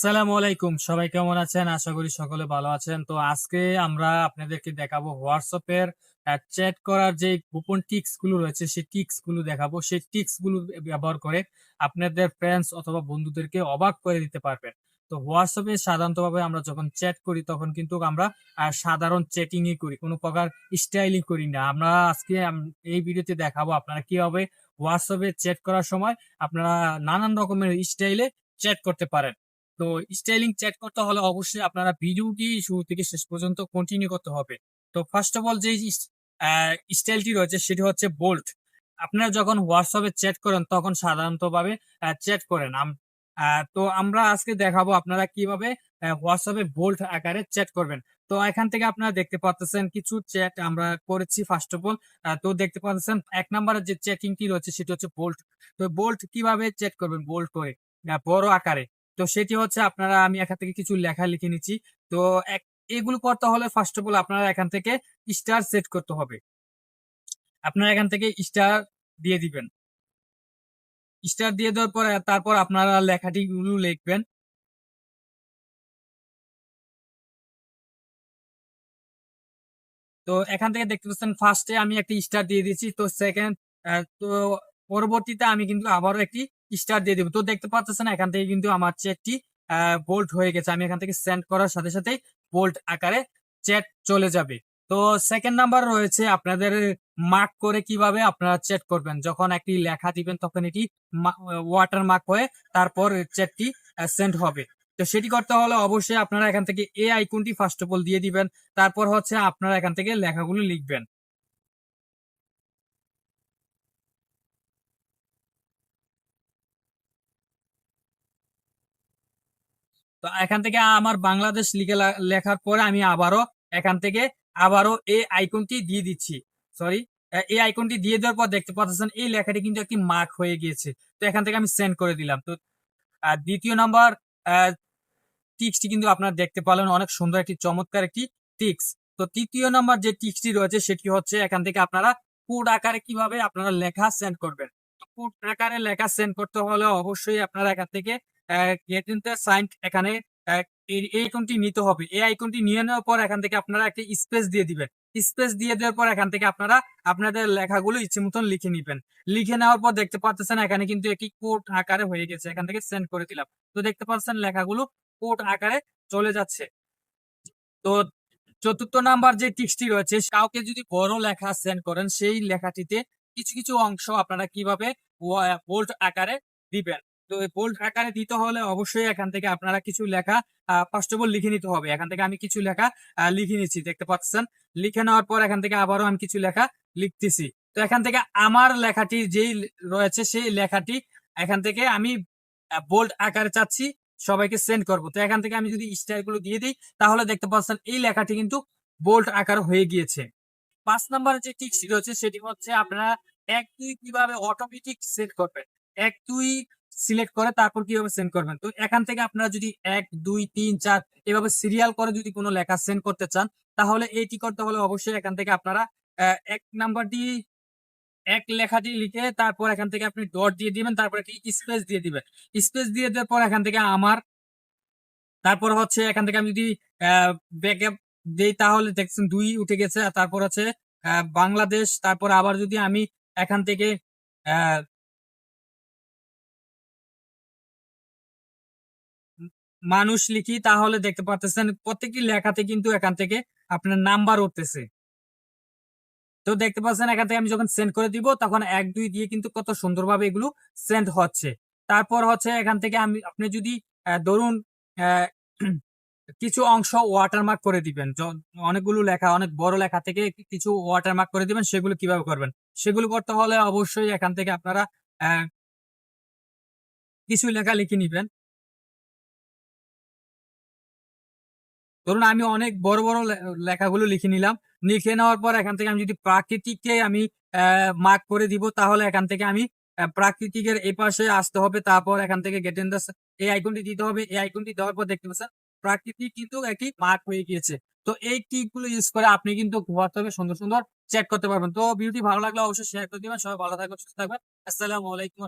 আসসালামু আলাইকুম। সবাই কেমন আছেন? আশা করি সকলে ভালো আছেন। তো আজকে আমরা আপনাদেরকে দেখাবো হোয়াটসঅ্যাপের চ্যাট করার যে গোপন টিক্সগুলো রয়েছে, সেই টিক্সগুলো দেখাবো। সেই টিক্সগুলো ব্যবহার করে আপনাদের ফ্রেন্ডস অথবা বন্ধুদেরকে অবাক করে দিতে পারবেন। তো হোয়াটসঅ্যাপে সাধারণতভাবে আমরা যখন চ্যাট করি, তখন কিন্তু আমরা সাধারণ চ্যাটিংই করি। কোনো প্রকার স্টাইলিং করি না। আমরা আজকে এই ভিডিওতে দেখাবো আপনারা কীভাবে হোয়াটসঅ্যাপে চ্যাট করার সময় আপনারা নানান রকমের স্টাইলে চ্যাট করতে পারেন। তো স্টাইলিং চ্যাট করতে হলে অবশ্যই আপনারা ভিডিওটি শুরু থেকে শেষ পর্যন্ত কন্টিনিউ করতে হবে। তো ফার্স্ট অফ অল যে স্টাইলটি রয়েছে সেটি হচ্ছে বোল্ট আপনারা যখন হোয়াটসঅ্যাপে চ্যাট করেন তখন সাধারণত ভাবে চ্যাট করেন। তো আমরা আজকে দেখাবো আপনারা কীভাবে হোয়াটসঅ্যাপে বোল্ট আকারে চ্যাট করবেন। তো এখান থেকে আপনারা দেখতে পাচ্ছেন কিছু চ্যাট আমরা করেছি ফার্স্ট অফ অল তো দেখতে পাচ্ছেন এক নম্বরের যে চ্যাটিংটি রয়েছে সেটি হচ্ছে বোল্ট তো বোল্ট কীভাবে চ্যাট করবেন? বোল্ট করে বড় আকারে। তো সেটি হচ্ছে আপনারা, আমি এখান থেকে কিছু লেখা লিখে নিচ্ছি। তো এগুলো করতে হলে ফার্স্ট অফ অল আপনারা এখান থেকে স্টার সেট করতে হবে। আপনারা এখান থেকে স্টার দিয়ে দিবেন। স্টার দিয়ে দেওয়ার পরে তারপর আপনারা লেখাটি গুলো লিখবেন। তো এখান থেকে দেখতে পাচ্ছেন ফার্স্টে আমি একটি স্টার দিয়ে দিয়েছি। তো সেকেন্ড তো পরবর্তীতে আমি কিন্তু আবারও একটি স্টার দিয়ে দিব। তো দেখতে পাচ্ছেন এখান থেকে কিন্তু আমার চ্যাটটি বোল্ট হয়ে গেছে। আমি এখান থেকে সেন্ড করার সাথে সাথে বোল্ট আকারে চ্যাট চলে যাবে। তো সেকেন্ড নাম্বার রয়েছে আপনাদের মার্ক করে কীভাবে আপনারা চ্যাট করবেন। যখন একটি লেখা দিবেন, তখন এটি ওয়াটার মার্ক হয়ে তারপর চ্যাটটি সেন্ড হবে। তো সেটি করতে হলে অবশ্যই আপনারা এখান থেকে এ আইকনটি ফার্স্ট অফ অল দিয়ে দিবেন। তারপর হচ্ছে আপনারা এখান থেকে লেখাগুলো লিখবেন। তো এখান থেকে আমার বাংলাদেশ লিখে লেখার পরে আমি আবারও এখান থেকে আবারও এই আইকনটি দিয়ে দিচ্ছি। সরি এই আইকনটি দিয়ে দেওয়ার পর দেখতে পাচ্ছেন এই লেখাটি কিন্তু একটি মার্ক হয়ে গিয়েছে। তো এখান থেকে আমি সেন্ড করে দিলাম। তো দ্বিতীয় নাম্বার টিক্সটি কিন্তু আপনারা দেখতে পেলেন, অনেক সুন্দর একটি চমৎকার একটি টিক্স। তো তৃতীয় নাম্বার যে টিক্সটি রয়েছে, সেটি হচ্ছে এখান থেকে আপনারা কোড আকারে কীভাবে আপনারা লেখা সেন্ড করবেন। কোড আকারে লেখা সেন্ড করতে হলে অবশ্যই আপনারা এখান থেকে ইন সাইন এখানে এই আইকনটি নিতে হবে। এই আইকনটি নিয়ে নেওয়ার পর এখান থেকে আপনারা একটি স্পেস দিয়ে দিবেন। স্পেস দিয়ে দেওয়ার পর এখান থেকে আপনারা আপনাদের লেখাগুলো ইচ্ছে মতন লিখে নিবেন। লিখে নেওয়ার পর দেখতে পাচ্ছেন এখানে কিন্তু একটি কোড আকারে হয়ে গেছে। এখান থেকে সেন্ড করে দিলাম। তো দেখতে পাচ্ছেন লেখাগুলো কোড আকারে চলে যাচ্ছে। তো চতুর্থ নাম্বার যে টিক্সটি রয়েছে, কাউকে যদি বড় লেখা সেন্ড করেন, সেই লেখাটিতে কিছু কিছু অংশ আপনারা কীভাবে বোল্ড আকারে দিবেন? তো বোল্ড আকারে দিতে হলে অবশ্যই এখান থেকে আপনারা কিছু লেখা ফার্স্ট অফ অল লিখে নিতে হবে। এখান থেকে আমি কিছু লেখা লিখে নিচ্ছি, দেখতে পাচ্ছেন? লিখে নেওয়ার পর এখান থেকে আবারও আমি কিছু লেখা লিখতেছি। তো এখান থেকে আমার লেখাটি যেই রয়েছে সেই লেখাটি এখান থেকে আমি বোল্ড আকারে চাচ্ছি, সবাইকে সেন্ড করব। তো এখান থেকে আমি যদি স্টাইলগুলো দিয়ে দিই, তাহলে দেখতে পাচ্ছেন এই লেখাটি কিন্তু বোল্ড আকার হয়ে গিয়েছে। পাঁচ নাম্বার যে টিক্সটি রয়েছে, সেটি হচ্ছে আপনারা এক দুই কীভাবে অটোমেটিক সেট করবেন। এক দুই সিলেক্ট করে, তারপর কীভাবে সেন্ড করবেন? তো এখান থেকে আপনারা যদি এক, দুই, তিন, চার এভাবে সিরিয়াল করে যদি কোনো লেখা সেন্ড করতে চান, তাহলে এটি করতে হলে অবশ্যই এখান থেকে আপনারা এক নাম্বারটি এক লেখাটি লিখে তারপর এখান থেকে আপনি ডট দিয়ে দিবেন, তারপর একটি স্পেস দিয়ে দিবেন। স্পেস দিয়ে দেওয়ার পর এখান থেকে আমার, তারপর হচ্ছে এখান থেকে আমি যদি ব্যাকআপ দেই, তাহলে দেখছেন দুই উঠে গেছে। আর তারপর হচ্ছে বাংলাদেশ, তারপর আবার যদি আমি এখান থেকে মানুষ লিখি, তাহলে দেখতে পাচ্ছেন প্রত্যেকটি লেখাতে কিন্তু এখান থেকে আপনার নাম্বার উঠতেছে। তো দেখতে পাচ্ছেন এখান থেকে আমি যখন সেন্ড করে দিব, তখন এক, দুই দিয়ে কিন্তু কত সুন্দরভাবে এগুলো সেন্ড হচ্ছে। তারপর হচ্ছে এখান থেকে আমি, আপনি যদি ধরুন কিছু অংশ ওয়াটারমার্ক করে দিবেন। অনেকগুলো লেখা, অনেক বড় লেখা থেকে কিছু ওয়াটারমার্ক করে দিবেন, সেগুলো কীভাবে করবেন? সেগুলো করতে হলে অবশ্যই এখান থেকে আপনারা কিছু লেখা লিখে নিবেন। ধরুন আমি অনেক বড় বড় লেখাগুলো লিখে নিলাম। লিখে নেওয়ার পর এখান থেকে আমি যদি প্রাকৃতিককে আমি মার্ক করে দিব, তাহলে এখান থেকে আমি প্রাকৃতিকের এই পাশে আসতে হবে, তারপর এখান থেকে গেট ইন এই আইকনটি দিতে হবে, এই আইকনটি দেওয়ার পর দেখতে পাচ্ছেন, প্রাকৃতিক কিন্তু একটি মার্ক হয়ে গিয়েছে। তো এই টিপগুলো ইউজ করে আপনি কিন্তু হোয়াটসঅ্যাপে সুন্দর সুন্দর চ্যাট করতে পারবেন। তো ভিডিওটি ভালো লাগলে অবশ্যই শেয়ার করে দিবেন। সবাই ভালো থাকবেন, সুস্থ থাকবেন। আসসালামু আলাইকুম।